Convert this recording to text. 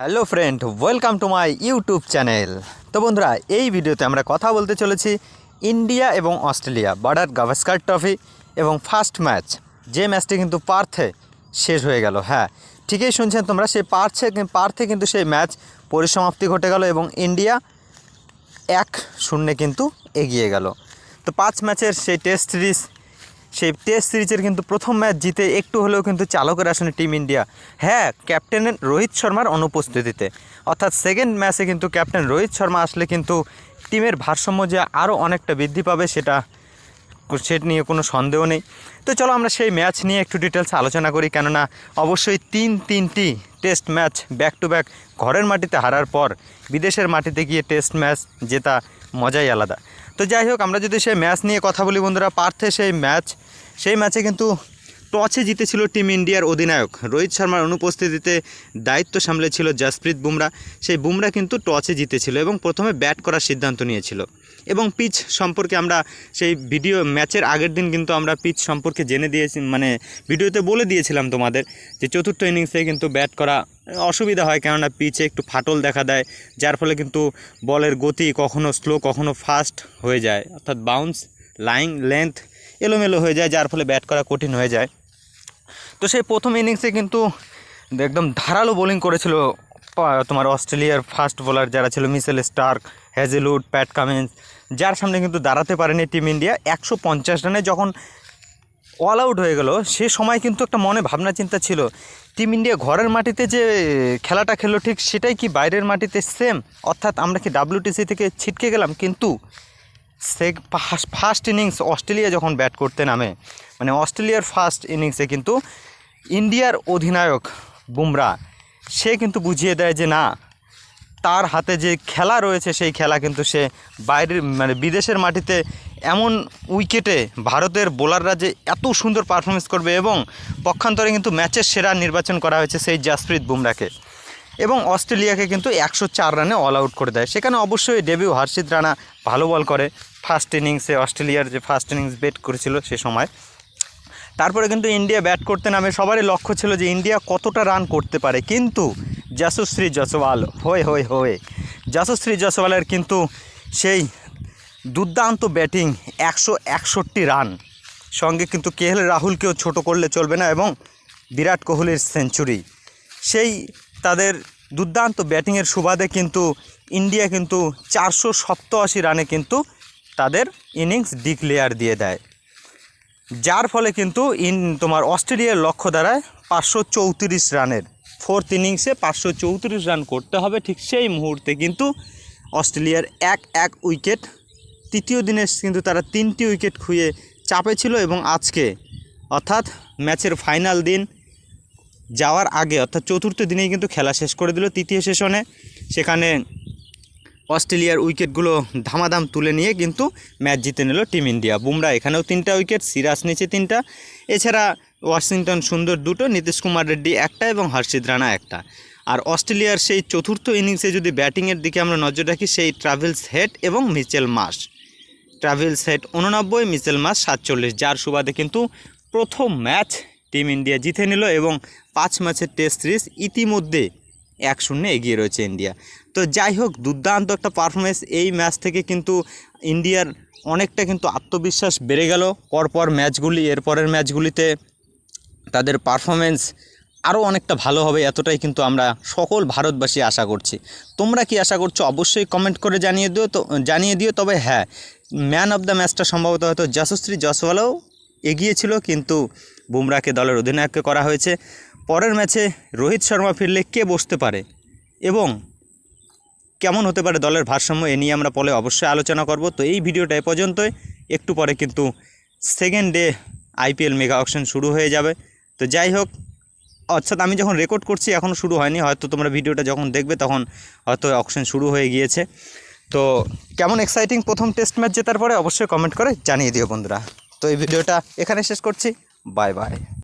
Hello friend, welcome to my YouTube channel. তো বন্ধুরা, এই ভিডিওতে আমরা কথা বলতে চলেছি ইন্ডিয়া এবং অস্ট্রেলিয়া বর্ডার গাভাস্কার ট্রফি এবং ফার্স্ট ম্যাচ। যে ম্যাচটি কিন্তু পার্থে শেষ হয়ে গেল হ্যাঁ। ঠিকই শুনছেন তোমরা, সেই পার্থে পার্থে কিন্তু সেই ম্যাচ পরিসমাপ্তি ঘটে গেল এবং ইন্ডিয়া এক শূন্যে কিন্তু এগিয়ে গেল। তো পাঁচ ম্যাচের সেই টেস্ট সিরিজ সেই টেস্ট সিরিজের কিন্তু প্রথম ম্যাচ জিতে একটু হলেও কিন্তু চালকের আসনে টিম ইন্ডিয়া হ্যাঁ ক্যাপ্টেনের রোহিত শর্মার অনুপস্থিতিতে। অর্থাৎ সেকেন্ড ম্যাচে কিন্তু ক্যাপ্টেন রোহিত শর্মা আসলে কিন্তু টিমের ভারসাম্য যে আরও অনেকটা বৃদ্ধি পাবে সেটা সেটা নিয়ে কোনো সন্দেহ নেই। তো চলো আমরা সেই ম্যাচ নিয়ে একটু ডিটেলস আলোচনা করি, কেননা অবশ্যই তিন তিনটি test match back to back ঘরের মাটিতে হারার পর বিদেশের মাটিতে গিয়ে টেস্ট ম্যাচ জেতা মজাই আলাদা। তো যাই হোক, আমরা যদি সেই ম্যাচ নিয়ে কথা বলি বন্ধুরা, পার্থে সেই ম্যাচ সেই ম্যাচে কিন্তু টসে জিতেছিল টিম ইন্ডিয়ার অধিনায়ক। রোহিত শর্মার অনুপস্থিতিতে দায়িত্ব সামলেছিল জাসপ্রীত বুমরা। সেই বুমরা কিন্তু টসে জিতেছিল এবং প্রথমে ব্যাট করার সিদ্ধান্ত নিয়েছিল। এবং পিচ সম্পর্কে আমরা সেই ভিডিও ম্যাচের আগের দিন কিন্তু আমরা পিচ সম্পর্কে জেনে দিয়েছি মানে ভিডিওতে বলে দিয়েছিলাম তোমাদের যে চতুর্থ ইনিংসে কিন্তু ব্যাট করা অসুবিধা হয় কেননা পিচে একটু ফাটল দেখা দেয়, যার ফলে কিন্তু বলের গতি কখনো স্লো কখনো ফাস্ট হয়ে যায়। অর্থাৎ বাউন্স লাইন লেন্থ এলোমেলো হয়ে যায়, যার ফলে ব্যাট করা কঠিন হয়ে যায়। তো সেই প্রথম ইনিংসে কিন্তু একদম ধারালো বোলিং করেছিল তোমার অস্ট্রেলিয়ার ফাস্ট বোলার যারা ছিল, Mitchell Starc, Hazlewood, Pat Cummins, যার সামনে কিন্তু দাঁড়াতে পারেনি টিম ইন্ডিয়া। একশো পঞ্চাশ রানে যখন অল আউট হয়ে গেল। সে সময় কিন্তু একটা মনে ভাবনা চিন্তা ছিল টিম ইন্ডিয়া ঘরের মাটিতে যে খেলাটা খেললো ঠিক সেটাই কি বাইরের মাটিতে সেম অর্থাৎ আমরা কি ডাব্লিউটিসি থেকে ছিটকে গেলাম? কিন্তু সে ফার্স্ট ইনিংস অস্ট্রেলিয়া যখন ব্যাট করতে নামে মানে অস্ট্রেলিয়ার ফার্স্ট ইনিংসে কিন্তু ইন্ডিয়ার অধিনায়ক বুমরা, সে কিন্তু বুঝিয়ে দেয় যে না, তার হাতে যে খেলা রয়েছে সেই খেলা কিন্তু সে বাইরের মানে বিদেশের মাটিতে এমন উইকেটে ভারতের বোলাররা যে এত সুন্দর পারফরমেন্স করবে এবং পক্ষান্তরে কিন্তু ম্যাচের সেরা নির্বাচন করা হয়েছে সেই জাসপ্রীত বুমরাকে। এবং অস্ট্রেলিয়াকে কিন্তু একশো চার রানে অল আউট করে দেয়। সেখানে অবশ্যই ডেবিউ হর্ষিত রানা ভালো বল করে। ফার্স্ট ইনিংসে অস্ট্রেলিয়ার যে ফার্স্ট ইনিংস বেট করেছিল সে সময়। তারপরে কিন্তু ইন্ডিয়া ব্যাট করতে নামে। সবারই লক্ষ্য ছিল যে ইন্ডিয়া কতটা রান করতে পারে। কিন্তু যশশ্রী জসওয়াল হয়ে হয়ে হয়ে যশশ্রী জসওয়ালের কিন্তু সেই দুর্দান্ত ব্যাটিং, একশো একষট্টি রান। সঙ্গে কিন্তু কে এল রাহুলকেও ছোট করলে চলবে না এবং বিরাট কোহলির সেঞ্চুরি। সেই তাদের দুর্দান্ত ব্যাটিংয়ের সুবাদে কিন্তু ইন্ডিয়া কিন্তু চারশো সপ্তআশি রানে কিন্তু তাদের ইনিংস ডিক্লেয়ার দিয়ে দেয়। যার ফলে কিন্তু ইন তোমার অস্ট্রেলিয়ার লক্ষ্য দাঁড়ায় পাঁচশো চৌত্রিশ রানের, ফোর্থ ইনিংসে পাঁচশো চৌত্রিশ রান করতে হবে। ঠিক সেই মুহূর্তে কিন্তু অস্ট্রেলিয়ার এক এক উইকেট তৃতীয় দিনে কিন্তু তারা তিনটি উইকেট খুঁয়ে চাপে ছিল এবং আজকে, অর্থাৎ ম্যাচের ফাইনাল দিন যাওয়ার আগে, অর্থাৎ চতুর্থ দিনেই কিন্তু খেলা শেষ করে দিল তৃতীয় সেশনে। সেখানে অস্ট্রেলিয়ার উইকেটগুলো ধামাধাম তুলে নিয়ে কিন্তু ম্যাচ জিতে নিল টিম ইন্ডিয়া। বুমরা এখানেও তিনটা উইকেট, সিরাজ নিচে তিনটা। এছাড়া ওয়াশিংটন সুন্দর দুটো, নীতিশ কুমার রেড্ডি একটা এবং হর্ষিত রানা একটা। আর অস্ট্রেলিয়ার সেই চতুর্থ ইনিংসে যদি ব্যাটিংয়ের দিকে আমরা নজর রাখি, সেই ট্রাভেলস হেড এবং মিচেল মাস ট্রাভেলস সেট উননব্বই, মিচেল মাস সাতচল্লিশ। যার সুবাদে কিন্তু প্রথম ম্যাচ টিম ইন্ডিয়া জিতে নিল এবং পাঁচ ম্যাচের টেস্ট সিরিজ ইতিমধ্যে এক শূন্যে এগিয়ে রয়েছে ইন্ডিয়া। তো যাই হোক, দুর্দান্ত একটা পারফরমেন্স এই ম্যাচ থেকে কিন্তু ইন্ডিয়ার অনেকটা কিন্তু আত্মবিশ্বাস বেড়ে গেল। পরপর ম্যাচগুলি, এরপরের ম্যাচগুলিতে তাদের পারফরমেন্স আরও অনেকটা ভালো হবে এতটাই কিন্তু আমরা সকল ভারতবাসী আশা করছি। তোমরা কি আশা করছ? অবশ্যই কমেন্ট করে জানিয়ে দিও তো, জানিয়ে দিও। তবে হ্যাঁ ম্যান অফ দ্য ম্যাচটা সম্ভবত হয়তো যশশ্রী জসওয়ালও এগিয়েছিল, কিন্তু বুমরাকে দলের অধিনায়ককে করা হয়েছে। পরের ম্যাচে রোহিত শর্মা ফিরলে কে বসতে পারে এবং কেমন হতে পারে দলের ভারসাম্য এ নিয়ে আমরা পরে অবশ্যই আলোচনা করব। তো এই ভিডিওটা এ পর্যন্তই। একটু পরে কিন্তু second day IPL mega auction শুরু হয়ে যাবে। তো যাই হোক, অর্থাৎ আমি যখন রেকর্ড করছি এখনও শুরু হয়নি। হয়তো তোমরা ভিডিওটা যখন দেখবে, তখন হয়তো অকশন শুরু হয়ে গিয়েছে। তো কেমন এক্সাইটিং প্রথম টেস্ট ম্যাচ জেতার পরে অবশ্যই কমেন্ট করে জানিয়ে দিও বন্ধুরা। তো এই ভিডিওটা এখানে শেষ করছি। Bye bye